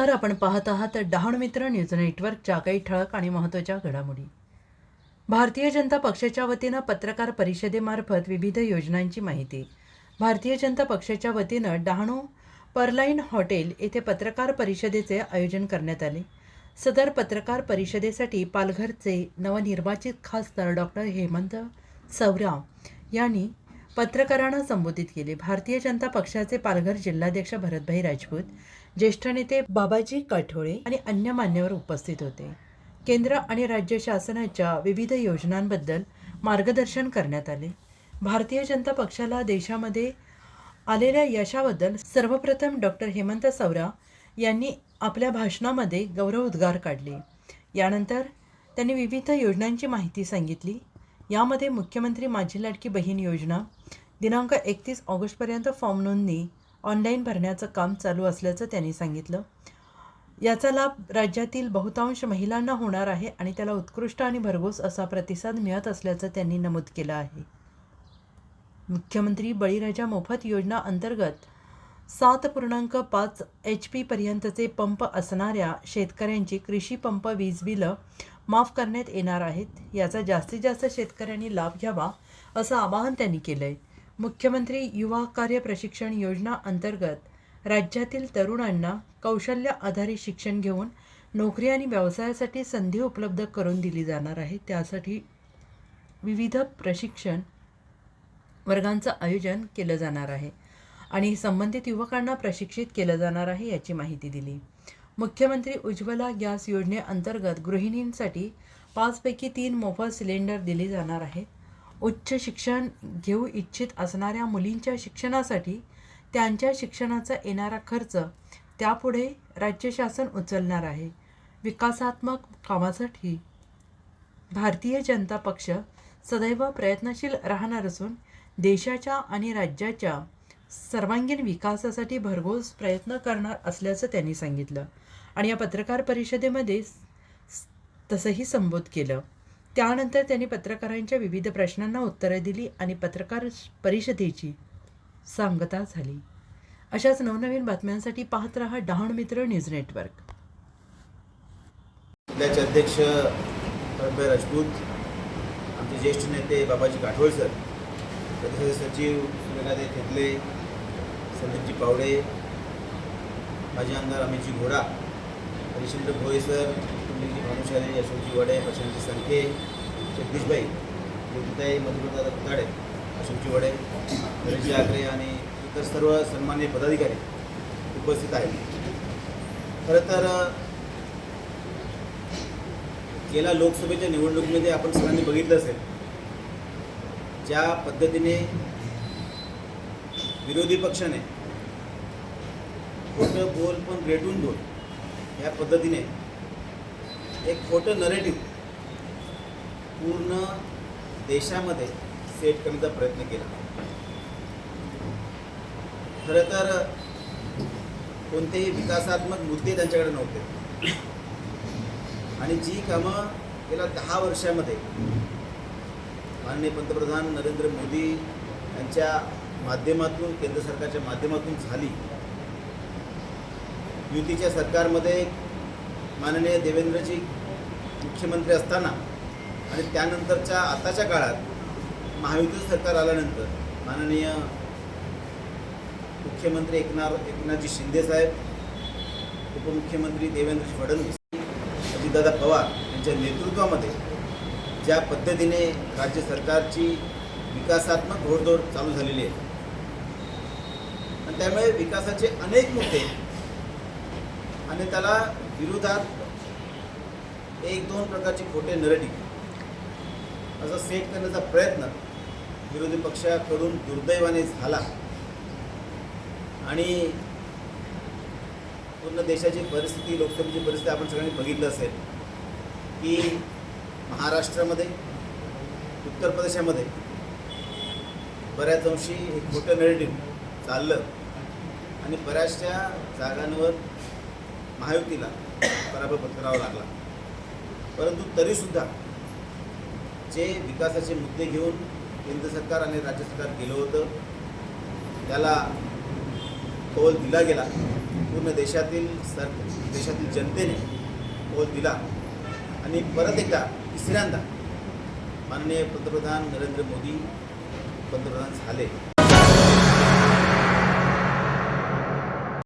नमस्कार आपण पाहत आहात डहाण मित्र न्यूज नेटवर्कच्या काही ठळक आणि महत्त्वाच्या घडामोडी. भारतीय जनता पक्षाच्या वतीनं पत्रकार परिषदेमार्फत विविध योजनांची माहिती. भारतीय जनता पक्षाच्या वतीनं डहाणू परलाईन हॉटेल येथे पत्रकार परिषदेचे आयोजन करण्यात आले. सदर पत्रकार परिषदेसाठी पालघरचे नवनिर्वाचित खासदार डॉक्टर हेमंत सवराव यांनी पत्रकारांना संबोधित केले. भारतीय जनता पक्षाचे पालघर जिल्हाध्यक्ष भरतभाई राजपूत ज्येष्ठ नेते बाबाजी काठोळे आणि अन्य मान्यवर उपस्थित होते. केंद्र आणि राज्य शासनाच्या विविध योजनांबद्दल मार्गदर्शन करण्यात आले. भारतीय जनता पक्षाला देशामध्ये आलेल्या यशाबद्दल सर्वप्रथम डॉक्टर हेमंत सवरा यांनी आपल्या भाषणामध्ये गौरवोद्गार काढले. यानंतर त्यांनी विविध योजनांची माहिती सांगितली. यामध्ये मुख्यमंत्री माझी लाडकी बहीण योजना दिनांक एकतीस ऑगस्टपर्यंत फॉर्म नोंदणी ऑनलाईन भरण्याचं काम चालू असल्याचं त्यांनी सांगितलं. याचा लाभ राज्यातील बहुतांश महिलांना होणार आहे आणि त्याला उत्कृष्ट आणि भरघोस असा प्रतिसाद मिळत असल्याचं त्यांनी नमूद केलं आहे. मुख्यमंत्री बळीराजा मोफत योजना अंतर्गत सात पूर्णांक पाच एच पीपर्यंतचे पंप असणाऱ्या शेतकऱ्यांची कृषी पंप वीज बिलं माफ करण्यात येणार आहेत. याचा जास्तीत जास्त शेतकऱ्यांनी लाभ घ्यावा असं आवाहन त्यांनी केलं आहे मुख्यमंत्री युवा कार्य प्रशिक्षण योजना अंतर्गत राज्यातील तरुणांना कौशल्य आधारित शिक्षण घेऊन नोकरी आणि व्यवसायासाठी संधी उपलब्ध करून दिली जाणार आहे. त्यासाठी विविध प्रशिक्षण वर्गांचं आयोजन केलं जाणार आहे आणि संबंधित युवकांना प्रशिक्षित केलं जाणार आहे याची माहिती दिली. मुख्यमंत्री उज्ज्वला गॅस योजनेअंतर्गत गृहिणींसाठी पाचपैकी तीन मोफत सिलेंडर दिले जाणार आहेत उच्च शिक्षण घेऊ इच्छित असणाऱ्या मुलींच्या शिक्षणासाठी त्यांच्या शिक्षणाचा येणारा खर्च त्यापुढे राज्य शासन उचलणार आहे. विकासात्मक कामासाठी भारतीय जनता पक्ष सदैव प्रयत्नशील राहणार असून देशाच्या आणि राज्याच्या सर्वांगीण विकासासाठी भरघोस प्रयत्न करणार असल्याचं त्यांनी सांगितलं आणि या पत्रकार परिषदेमध्ये तसंही संबोध केलं. त्यानंतर त्यांनी पत्रकारांच्या विविध प्रश्नांना उत्तरं दिली आणि पत्रकार परिषदेची सांगता झाली. अशाच नवनवीन बातम्यांसाठी पाहत रहा डहाण मित्र न्यूज नेटवर्क. जिल्ह्याचे अध्यक्ष भरतभाई राजपूत आमचे ज्येष्ठ नेते बाबाजी काठोळ सर प्रदेश सचिव सूर्यकांत थेतले संदीपजी पावडे माजी आमदार अमितजी घोडा हरिश्चंद्र भोळे सर कुंडलीजी भानुशाली अशोकजी वडे प्रशांतजी संखे जगदीशबाई ज्योतिताई मधुरदादा कुताडे अशोकजी वडे नरेशजी आगरे आणि इतर सर्व सन्मान्य पदाधिकारी उपस्थित आहेत. खरं तर गेल्या लोकसभेच्या निवडणुकीमध्ये आपण सगळ्यांनी बघितलं असेल ज्या पद्धतीने विरोधी पक्षाने खोटं बोल पण रेटून बोल या पद्धतीने एक खोटं नरेटिव्ह पूर्ण देशामध्ये सेट करण्याचा प्रयत्न केला. खरं तर कोणतेही विकासात्मक मुद्दे त्यांच्याकडे नव्हते. आणि जी कामं गेल्या दहा वर्षामध्ये माननीय पंतप्रधान नरेंद्र मोदी यांच्या माध्यमातून केंद्र सरकारच्या माध्यमातून झाली. युतीच्या सरकारमध्ये माननीय देवेंद्रजी मुख्यमंत्री असताना आणि त्यानंतरच्या आताच्या काळात महायुती सरकार आल्यानंतर माननीय मुख्यमंत्री एकनाथ एकनाथजी शिंदेसाहेब उपमुख्यमंत्री देवेंद्रजी फडणवीस अजितदादा पवार यांच्या नेतृत्वामध्ये ज्या पद्धतीने राज्य सरकारची विकासात्मक घोडदौड चालू झालेली आहे. आणि त्यामुळे विकासाचे अनेक मुद्दे आणि त्याला विरोधात एक दोन प्रकारचे खोटे नरेटिव्ह असा सेट करण्याचा प्रयत्न विरोधी पक्षाकडून दुर्दैवाने झाला. आणि पूर्ण देशाची परिस्थिती लोकसभेची परिस्थिती आपण सगळ्यांनी बघितलं असेल की महाराष्ट्रामध्ये उत्तर प्रदेशामध्ये बऱ्याच अंशी हे खोटं नरेटिव्ह चाललं. आणि बऱ्याचशा जागांवर महायुतीला पराभव पत्करावा लागला. परंतु तरीसुद्धा जे विकासाचे मुद्दे घेऊन केंद्र सरकार आणि राज्य सरकार गेलं होतं त्याला कौल दिला गेला. पूर्ण देशातील सर देशातील जनतेने कौल दिला. आणि परत एकदा तिसऱ्यांदा माननीय पंतप्रधान नरेंद्र मोदी पंतप्रधान झाले.